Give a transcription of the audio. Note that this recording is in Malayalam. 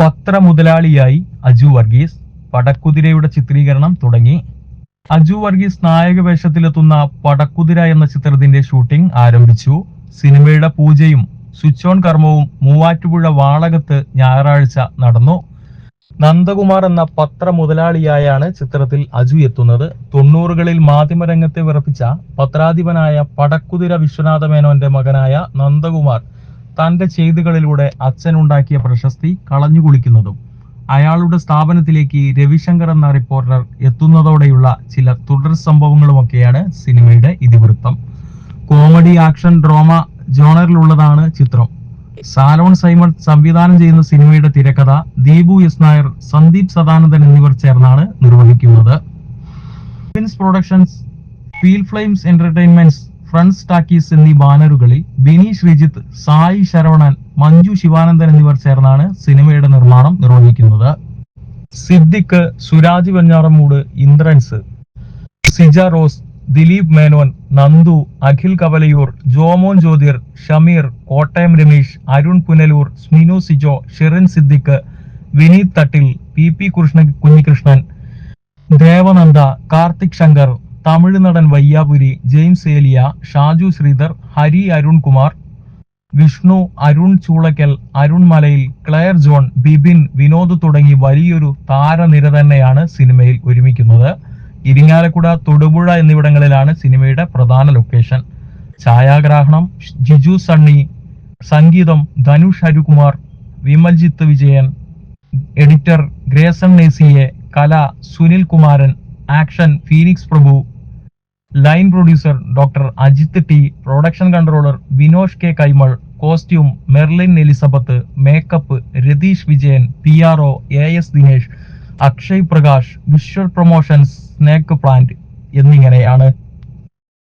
പത്രമുതലാളിയായി അജു വർഗീസ് പടക്കുതിരയുടെ ചിത്രീകരണം തുടങ്ങി. അജു വർഗീസ് നായക വേഷത്തിലെത്തുന്ന പടക്കുതിര എന്ന ചിത്രത്തിന്റെ ഷൂട്ടിംഗ് ആരംഭിച്ചു. സിനിമയുടെ പൂജയും സ്വിച്ച് ഓൺ കർമ്മവും മൂവാറ്റുപുഴ വാളകത്ത് ഞായറാഴ്ച നടന്നു. നന്ദകുമാർ എന്ന പത്ര മുതലാളിയായാണ് ചിത്രത്തിൽ അജു എത്തുന്നത്. തൊണ്ണൂറുകളിൽ മാധ്യമരംഗത്തെ വിറപ്പിച്ച പത്രാധിപനായ പടക്കുതിര വിശ്വനാഥ മേനോന്റെ മകനായ നന്ദകുമാർ തന്റെ ചെയ്തുകളിലൂടെ അച്ഛനുണ്ടാക്കിയ പ്രശസ്തി കളഞ്ഞു കുളിക്കുന്നതും അയാളുടെ സ്ഥാപനത്തിലേക്ക് രവിശങ്കർ എന്ന റിപ്പോർട്ടർ എത്തുന്നതോടെയുള്ള ചില തുടർ സംഭവങ്ങളുമൊക്കെയാണ് സിനിമയുടെ ഇതിവൃത്തം. കോമഡി ആക്ഷൻ ഡ്രാമ ജോണറിലുള്ളതാണ് ചിത്രം. സാലോൺ സൈമൺ സംവിധാനം ചെയ്യുന്ന സിനിമയുടെ തിരക്കഥ ദീപു എസ് നായർ സന്ദീപ് സദാനന്ദൻ എന്നിവർ ചേർന്നാണ് നിർവഹിക്കുന്നത്. Productions Feel Flames Entertainments Friends Talkies എന്നീ ബാനറുകളിൽ ബിനി ശ്രീജിത്ത് സായി ശരവണൻ മഞ്ജു ശിവാനന്ദൻ എന്നിവർ ചേർന്നാണ് സിനിമയുടെ നിർമ്മാണം നിർവഹിക്കുന്നത്. Siddique Suraj Venjaramoodu Indrans Sija Rose Dileep Menon Nandu Akhil Kavalayoor Jomon Jyothir Shameer Kottayam Ramesh Arun Punalur Sminu Sijo Sherin Siddique Vineeth Thattil P P Krishna Kunhikrishnan Devananda Karthik Shankar Tamil നടൻ Vayyapuri James Eliya Shaju Sreedhar Hari Arunkumar Vishnu Arun Choolakkal Arun Malayil Claire John Bibin Vinod തുടങ്ങി വലിയൊരു താരനിര തന്നെയാണ് സിനിമയിൽ ഒരുമിക്കുന്നത്. ഇരിങ്ങാലക്കുട തൊടുപുഴ എന്നിവിടങ്ങളിലാണ് സിനിമയുടെ പ്രധാന ലൊക്കേഷൻ. ഛായാഗ്രാഹണം ജിജു സണ്ണി സംഗീതം ധനുഷ് ഹരികുമാർ വിമൽജിത്ത് വിജയൻ എഡിറ്റർ ഗ്രേസൺ നേസിയെ കല Sunil Kumaran action Phoenix Prabhu line producer doctor Ajith T production controller Vinosh K Kaimal costume Merlin Elizabeth makeup Ratheesh Vijayan P R O A S Dinesh Akshay Prakash visual promotions Snake Plant എന്നിങ്ങനെയാണ്.